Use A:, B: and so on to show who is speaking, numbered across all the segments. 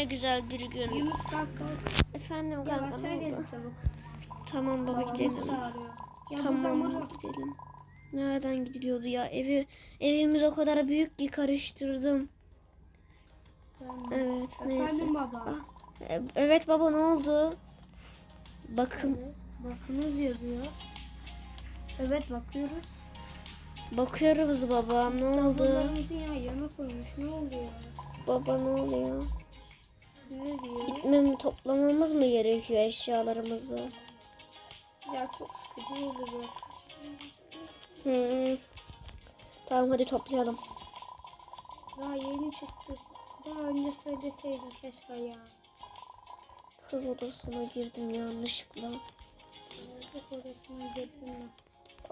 A: ne güzel bir gün.
B: Yunus kalk kalk.
A: Efendim
B: Gel
A: ne oldu? Tamam baba
B: Babamız
A: gidelim.
B: Ya
A: Tamam
B: buradan.
A: gidelim. Nereden gidiliyordu ya? Evi evimiz o kadar büyük ki karıştırdım.
B: Ben.
A: Evet neyse.
B: Efendim baba.
A: Ah, e- Evet baba ne oldu? Bakın
B: Evet. Bakınız yazıyor. Evet bakıyoruz.
A: bakıyoruz babam ne oldu?
B: Tablolarımızı yan yana koymuş. Ne oluyor?
A: Baba ne oluyor?
B: Ne diyor?
A: Gitmem toplamamız mı gerekiyor eşyalarımızı?
B: Ya çok sıkıcı oluyor.
A: Hı. Tamam hadi toplayalım.
B: Daha yeni çıktık. Daha önce söyleseydin keşke ya.
A: Kız odasına girdim yanlışlıkla.
B: Yok orasına girdim ben.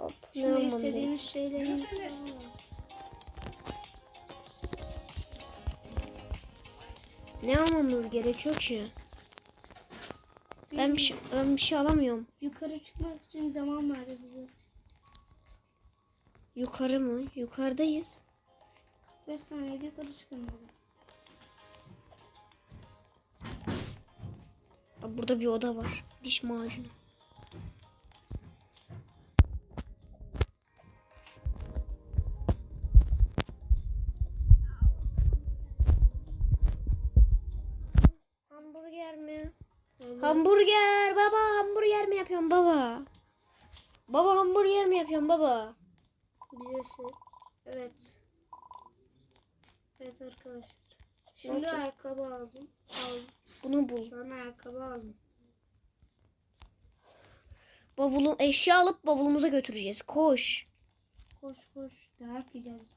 A: Hop ne
B: Şimdi istediğiniz şeyleri
A: Ne almamız gerekiyor ki? Ben bir şey, ben bir şey alamıyorum.
B: Yukarı çıkmak için zaman verdi bize.
A: Yukarı mı? Yukarıdayız.
B: 5 saniyede yukarı.
A: Aa, Burada bir oda var. Diş macunu. Yapıyorsun baba?
B: Bize şey. Evet. Evet arkadaşlar. Şimdi
A: yapacağız?
B: ayakkabı aldım. Aldım.
A: Bunu bul.
B: Ben ayakkabı aldım.
A: Bavulu eşya alıp bavulumuza götüreceğiz. Koş.
B: Koş koş. Dayak yiyeceğiz.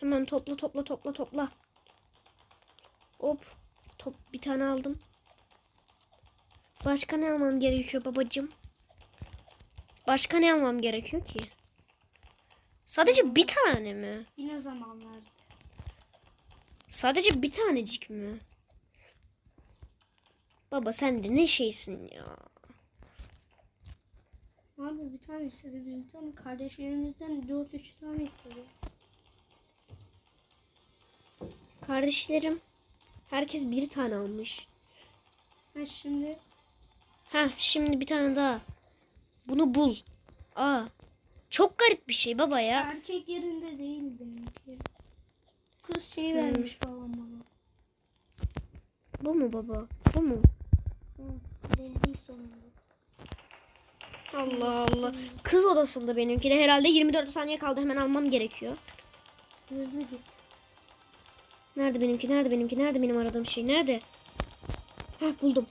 A: Hemen topla topla topla topla. Hop. Top bir tane aldım. Başka ne almam gerekiyor babacığım? Başka ne almam gerekiyor ki? Sadece bir tane mi?
B: Yine zaman verdi.
A: Sadece bir tanecik mi? Baba sen de ne şeysin ya?
B: Abi bir tane istedi bizden. Kardeşlerimizden 4-3 tane istedi.
A: Kardeşlerim herkes bir tane almış.
B: Ha şimdi
A: Ha şimdi bir tane daha. Bunu bul. Aa. Çok garip bir şey baba ya.
B: erkek yerinde değil benimki. Kız şey vermiş babam bana.
A: Bu mu baba? Bu mu?
B: Hı, buldum sonunda.
A: Allah Allah. Kız odasında benimki de herhalde 24 saniye kaldı. Hemen almam gerekiyor.
B: Hızlı git.
A: Nerede benimki? Nerede benimki? Nerede benim aradığım şey? Nerede? Heh buldum.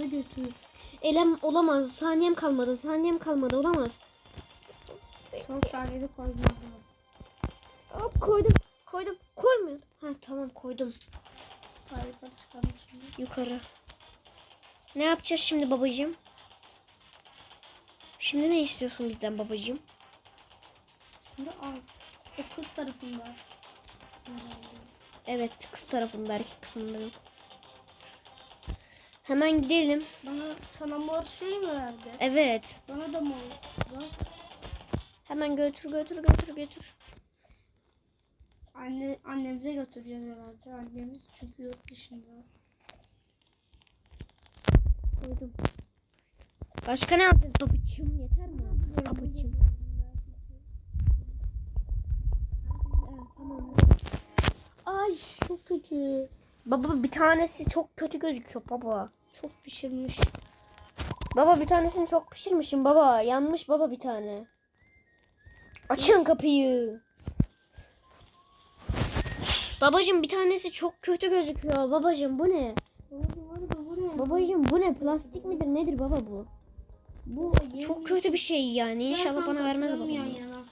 B: Hızlı götür.
A: Elem olamaz. Saniyem kalmadı. Saniyem kalmadı. Olamaz.
B: Son saniyede koydum.
A: Hop koydum. Koydum. Koymuyor. Ha tamam koydum.
B: Harika çıkarmış şimdi.
A: Yukarı. Ne yapacağız şimdi babacığım? Şimdi ne istiyorsun bizden babacığım?
B: Şimdi alt. O kız tarafında.
A: Evet kız tarafında erkek kısmında yok. Hemen gidelim.
B: Bana sana mor şey mi verdi?
A: Evet.
B: Bana da mor.
A: Hemen götür götür götür götür.
B: Anne, annemize götüreceğiz herhalde. Annemiz çünkü yurt dışında.
A: Koydum. Başka ne yapacağız babacığım? Yeter mi? Babacığım. Ay çok kötü. Baba bir tanesi çok kötü gözüküyor baba.
B: Çok pişirmiş.
A: Baba bir tanesini çok pişirmişim baba. Yanmış baba bir tane. Açın kapıyı. Babacım bir tanesi çok kötü gözüküyor. Babacım bu ne?
B: Babacım bu ne?
A: Babacım bu ne? Plastik midir nedir baba bu? Bu çok kötü bir şey yani. İnşallah bana vermez
B: oturalım
A: baba.
B: yan
A: bunu.
B: yana.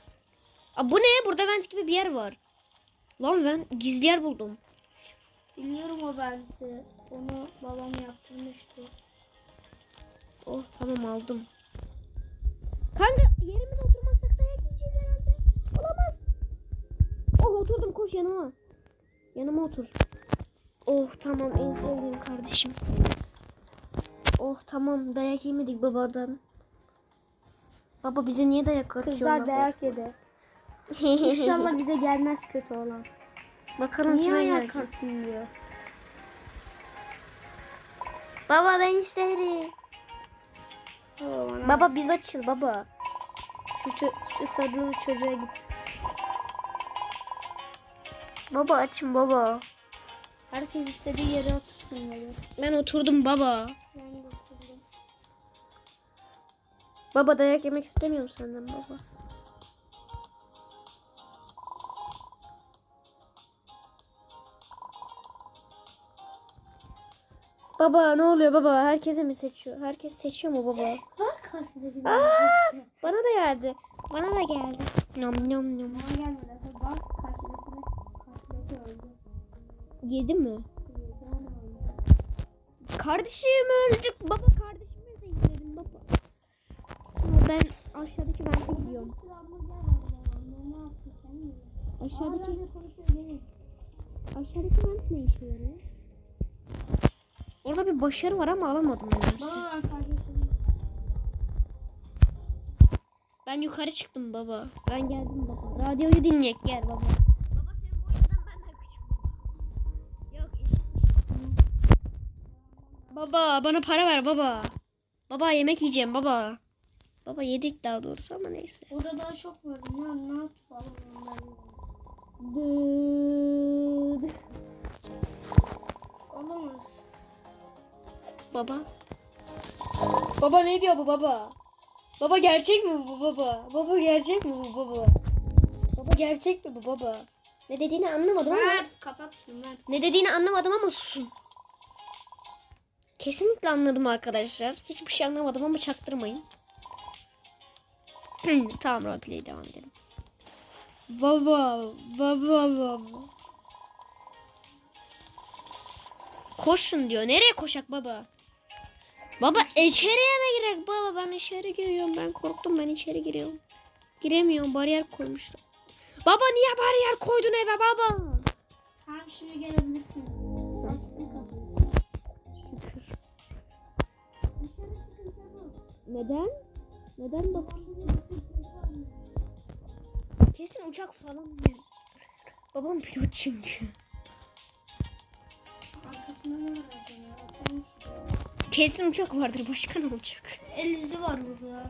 A: Aa, bu ne? Burada vent gibi bir yer var. Lan ben gizli yer buldum.
B: Biliyorum o benti. Onu babam yaptırmıştı.
A: Oh tamam aldım. Kanka yerimize oturmazsak dayak yiyeceğiz herhalde. Olamaz. Oh oturdum koş yanıma. Yanıma otur. Oh tamam en sevdiğim kardeşim. Oh tamam dayak yemedik babadan. Baba bize niye dayak atıyor?
B: Kızlar dayak yedi. İnşallah bize gelmez kötü olan.
A: Bakalım
B: Niye
A: kime gelecek.
B: kalktın diyor.
A: Baba ben isterim.
B: Baba
A: Baba biz açız baba.
B: şu, ço- şu sarılı çocuğa git.
A: Baba açın baba.
B: Herkes istediği yere otursun dedi.
A: Ben oturdum baba.
B: Ben de oturdum.
A: Baba dayak yemek istemiyorum senden baba. Baba ne oluyor baba? Herkese mi seçiyor? Herkes seçiyor mu baba?
B: Bak karşıdaki
A: Aa, bana da geldi. Bana da geldi. Nom nom nom.
B: Bana gelmedi. Bak karşıdakine. Karşıdaki öldü.
A: Yedi mi? Kardeşim öldük. Baba kardeşimi zehirledim baba. Ama ben aşağıdaki vente gidiyorum.
B: Bir?
A: Aşağıdaki aşağıdaki vent ne işe yarıyor? Orada bir başarı var ama alamadım nedense.
B: Ben
A: yukarı çıktım baba. Ben geldim baba. Radyoyu dinleyek gel baba. Baba senin boyundan benden küçük baba. Yok eşitmiş. Baba bana para ver baba. Baba yemek yiyeceğim baba. Baba yedik daha doğrusu ama neyse.
B: Orada daha çok var. Ne, ne yaptı baba onlar?
A: Dıt.
B: Olamaz.
A: Baba. Baba ne diyor bu baba? Baba gerçek mi bu baba? Baba gerçek mi bu baba? Baba gerçek mi bu baba? Ne dediğini anlamadım ama.
B: Mert kapatsın Mert.
A: Ne dediğini anlamadım ama susun. Kesinlikle anladım arkadaşlar. Hiçbir şey anlamadım ama çaktırmayın. tamam roleplay devam edelim. Baba, baba, baba. Koşun diyor. Nereye koşak baba? Baba içeriye mi girek baba? Ben içeri giriyorum. Ben korktum ben içeri giriyorum. Giremiyorum. Bariyer koymuşlar. Baba niye bariyer koydun eve baba?
B: Tamam şimdi gelebilirsin.
A: Şükür. Neden? Neden baba? Kesin uçak falan. Babam pilot çünkü.
B: Arkasında ne var acaba?
A: Kesin uçak vardır. Başka ne olacak?
B: Elizli var burada.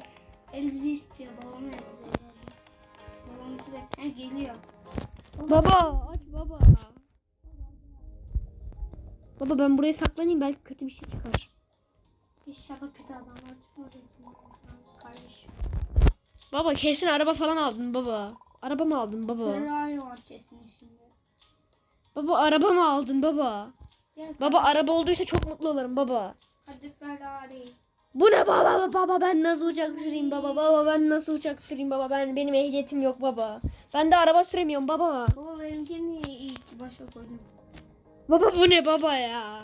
B: Elizli istiyor. Babam Elizli. Babam sürekli geliyor.
A: Baba aç baba. Baba ben buraya saklanayım belki kötü bir şey çıkar.
B: İnşallah kötü adamlar çıkmadı. Kardeşim.
A: Baba kesin araba falan aldın baba. Araba mı aldın baba?
B: Ferrari var kesin içinde.
A: Baba araba mı aldın baba? Baba araba olduysa çok mutlu olurum baba.
B: Hadi Ferrari.
A: Bu ne baba baba baba ben nasıl uçak süreyim baba baba ben nasıl uçak süreyim baba ben benim ehliyetim yok baba. Ben de araba süremiyorum baba.
B: Baba benimkini ilk başa koydum.
A: Baba bu ne baba ya?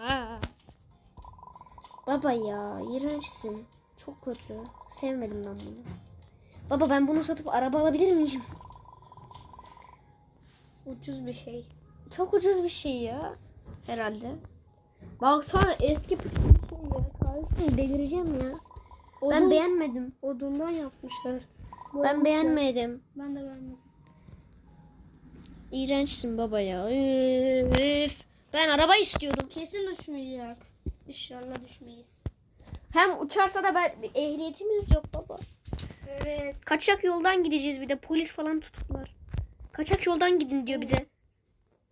A: Baba ya iğrençsin. Çok kötü. Sevmedim ben bunu. Baba ben bunu satıp araba alabilir miyim?
B: Ucuz bir şey.
A: Çok ucuz bir şey ya. Herhalde. Baksana eski şey ya. Kardeşim delireceğim ya. Ben
B: Odun-
A: beğenmedim.
B: Odundan yapmışlar.
A: Ben
B: Boyamışlar.
A: beğenmedim.
B: Ben de beğenmedim.
A: İğrençsin baba ya. Üf. Ben araba istiyordum.
B: Kesin düşmeyecek. İnşallah düşmeyiz.
A: Hem uçarsa da ben ehliyetimiz yok baba.
B: Evet.
A: Kaçak yoldan gideceğiz bir de polis falan tutuklar. Kaçak yoldan gidin diyor bir de.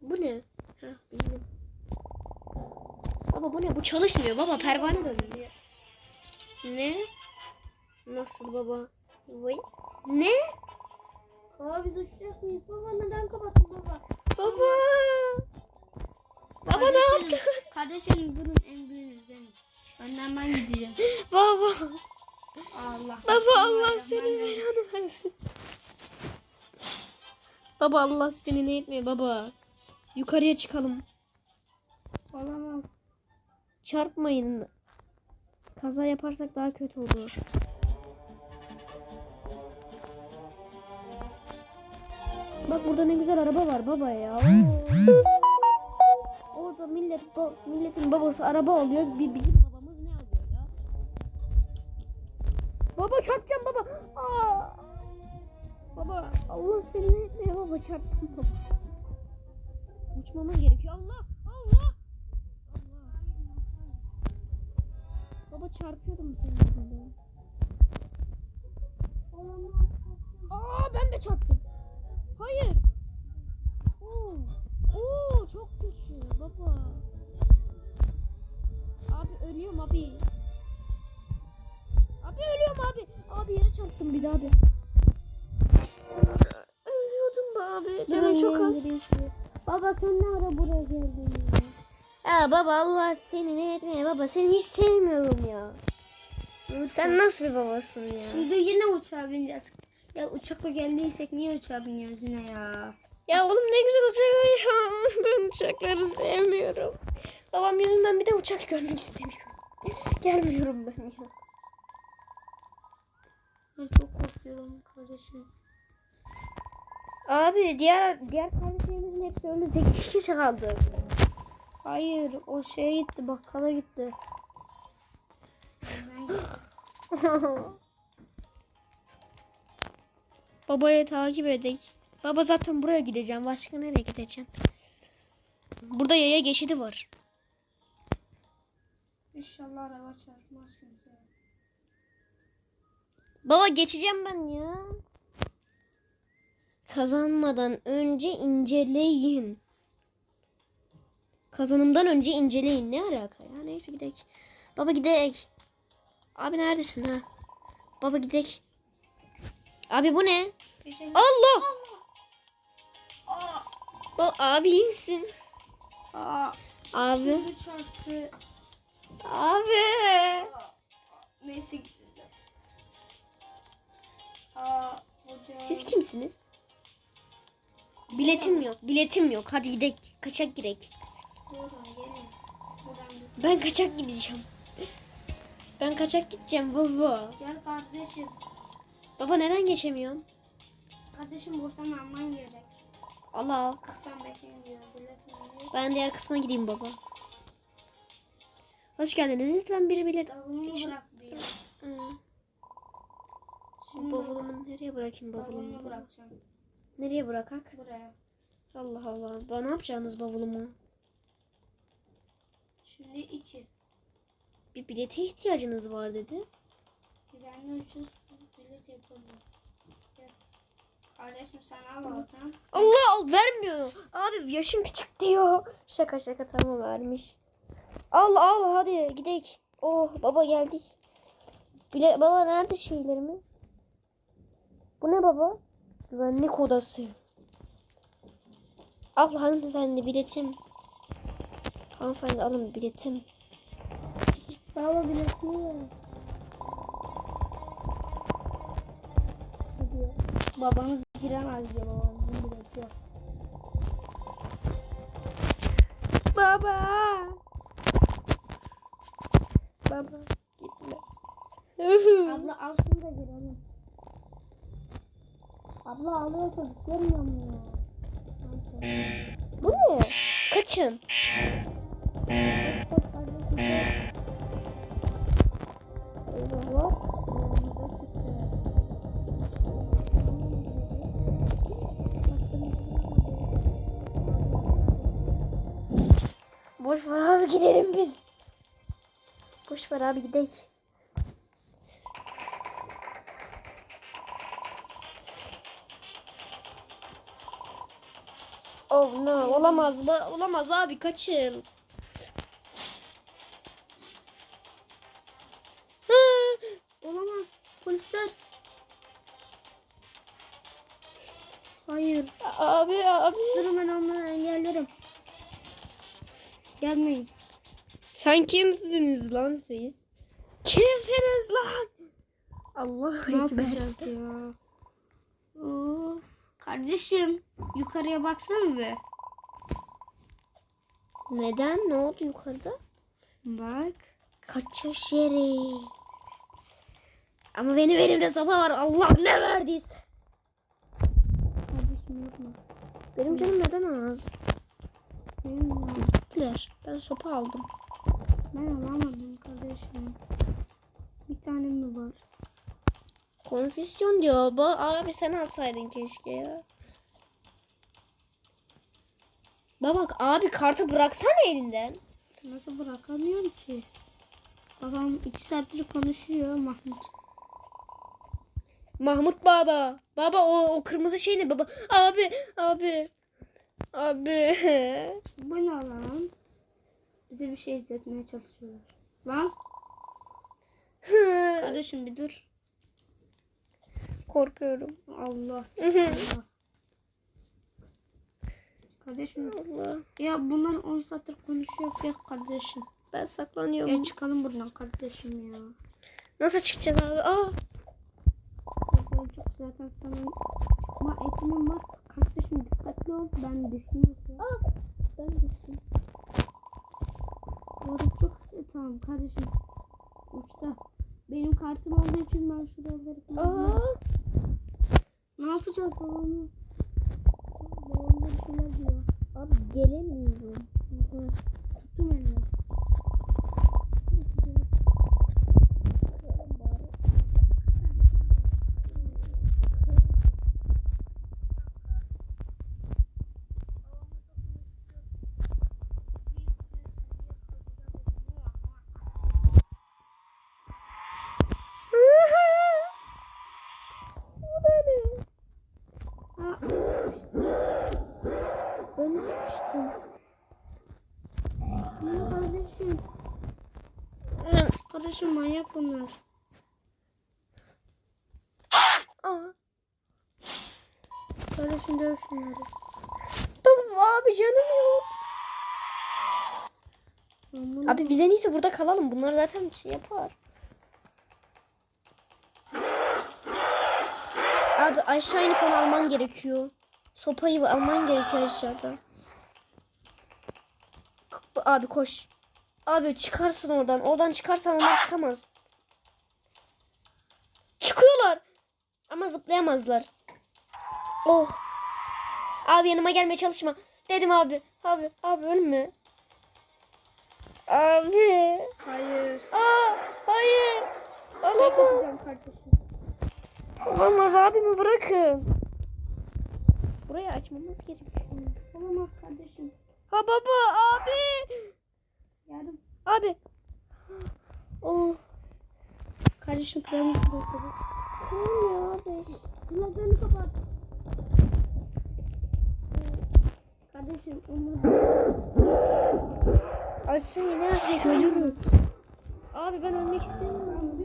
A: Bu ne? Heh, bildim. Baba bu ne? Bu çalışmıyor baba. Pervane dönüyor. Ne? Nasıl baba? Vay. Ne?
B: Biz uçacak mıyız? Baba neden kapattın baba?
A: Baba. Baba ne yaptın?
B: Kardeşlerim durun en büyüğünüz benim. Önden ben gideceğim.
A: Baba.
B: Allah.
A: Baba Allah senin belanı versin. Baba Allah seni ne etmiyor baba. Yukarıya çıkalım.
B: Olamaz.
A: Çarpmayın. Kaza yaparsak daha kötü olur. Bak burada ne güzel araba var baba ya. Orada millet ba- milletin babası araba alıyor. Bir bizim babamız ne alıyor ya? Baba çarpacağım baba. Aa. Baba Allah seni ne baba çarptım baba. kaçmamız gerekiyor. Allah! Allah! Baba çarpıyordum senin yüzünden. Aa ben de çarptım. Hayır. Oo. Oo çok kötü baba. Abi ölüyorum abi. Abi ölüyorum abi. Abi yere çarptım bir daha abi. Ölüyordum be abi. Canım çok az. Baba sen ne ara buraya geldin ya? Baba Allah seni ne etmeye baba seni hiç sevmiyorum ya. Sen nasıl bir babasın ya?
B: Şimdi yine uçağa bineceğiz. Ya uçakla geldiysek niye uçağa biniyoruz yine ya?
A: Ya oğlum ne güzel uçak ya. Ben uçakları sevmiyorum. Babam yüzünden bir de uçak görmek istemiyorum. Gelmiyorum ben ya.
B: Ben çok korkuyorum kardeşim.
A: Abi diğer diğer kardeşlerimizin hepsi öldü. Tek kişi kaldı.
B: Hayır o şeye gitti bakkala gitti. Ben
A: Babaya takip edek. Baba zaten buraya gideceğim. Başka nereye gideceğim? Burada yaya geçidi var.
B: İnşallah araba çarpmaz kimse.
A: Baba geçeceğim ben ya. Kazanmadan önce inceleyin. Kazanımdan önce inceleyin. Ne alaka ya? Neyse gidek. Baba gidek. Abi neredesin ha? Baba gidek. Abi bu ne? Allah!
B: Aa,
A: O abi iyi misin?
B: aa,
A: Abi. Abi.
B: Neyse.
A: Siz kimsiniz? Biletim yok. Biletim yok. Hadi gidek. Kaçak girek. Ben kaçak gideceğim. Ben kaçak gideceğim baba.
B: Gel kardeşim.
A: Baba neden geçemiyorum?
B: Kardeşim buradan alman gerek.
A: Allah.
B: Sen diyor.
A: Ben diğer kısma gideyim baba. Hoş geldiniz. Lütfen bir bilet.
B: Bavulumu bırak bir. Şimdi
A: Bavulumu nereye bırakayım
B: bavulumu
A: bavulumu?
B: bırakacağım.
A: Nereye bırakak?
B: Buraya.
A: Allah Allah. Bana ne yapacaksınız bavulumu?
B: Şimdi iki.
A: Bir bilete ihtiyacınız var dedi.
B: Güvenli uçuş bilet yapalım. Kardeşim sen al oradan.
A: Allah vermiyor. Abi yaşım küçük diyor. Şaka şaka tamam vermiş. Al al hadi gidelim. Oh baba geldik. Bile baba nerede şeylerimi? Bu ne baba? Güvenlik odası. Al hanımefendi biletim. Hanımefendi alın biletim.
B: Baba biletini ver. Babanız giremez diyor babamızın bileti yok.
A: Baba. Baba gitme.
B: Abla al şunu da girelim. Abla alıyor çocuk görmüyor musun ya?
A: Bu ne? Kaçın. Boş ver abi gidelim biz. Boş ver abi gidelim. Oh no olamaz? Olamaz abi kaçın. Abi abi.
B: Durun ben onları engellerim. Gelmeyin.
A: Sen kimsiniz lan siz? Kimsiniz lan? Allah
B: Ne yapacağız ya? Of. Kardeşim yukarıya baksana be.
A: Neden? Ne oldu yukarıda?
B: Bak.
A: Kaçış yeri. Ama benim elimde sopa var. Allah ne verdiyse.
B: Kardeşim yapma.
A: Benim canım neden az? Gittiler. Ben sopa aldım.
B: Ben alamadım kardeşim. Bir tane mi var?
A: Konfüsyon diyor. Ba abi sen alsaydın keşke ya. Baba abi kartı bıraksana elinden.
B: Nasıl bırakamıyorum ki? Babam iki saattir konuşuyor Mahmut.
A: Mahmut baba. Baba o, o kırmızı şey ne baba? Abi abi. Abi.
B: Bu ne lan? Bize bir şey izletmeye çalışıyorlar. Lan kardeşim bir dur.
A: Korkuyorum.
B: Allah. Allah. Kardeşim
A: Allah.
B: ya bunlar 10 saattir konuşuyor ya kardeşim.
A: Ben saklanıyorum.
B: Ya çıkalım buradan kardeşim ya.
A: Nasıl çıkacağız abi? Aa.
B: Zaten sana çıkma eğitimim var. Kardeşim dikkatli ol. Ben düştüm.
A: Aa.
B: Ben düştüm. Orada çok e, tamam kardeşim. Uçta. Benim kartım olduğu için ben şuraları kullanıyorum. Ne yapacağız babamı? Babam da bir şeyler diyor.
A: Abi gelemiyorum.
B: Tuttum Kardeşim manyak bunlar.
A: Aa.
B: Kardeşim döv şunları.
A: Baba abi canım yok.
B: Aman
A: Abi bize neyse burada kalalım. Bunlar zaten şey yapar. Abi aşağı inip onu alman gerekiyor. Sopayı alman gerekiyor aşağıda. Abi koş. Abi çıkarsın oradan. Oradan çıkarsan onlar çıkamaz. Çıkıyorlar. Ama zıplayamazlar. Oh. Abi yanıma gelmeye çalışma. Dedim abi. Abi. Abi ölme. Abi.
B: Hayır.
A: Aa, hayır. Olamaz. Olamaz abimi bırakın. Burayı açmamız gerekiyor.
B: Olamaz kardeşim.
A: Ha baba abi.
B: Yardım.
A: Abi. Oh.
B: Kardeşim kremi.
A: Tamam ya abi.
B: Kulaklarını kapat. Kardeşim onu
A: Aşağı inersek ölürüz. Abi ben ölmek istemiyorum.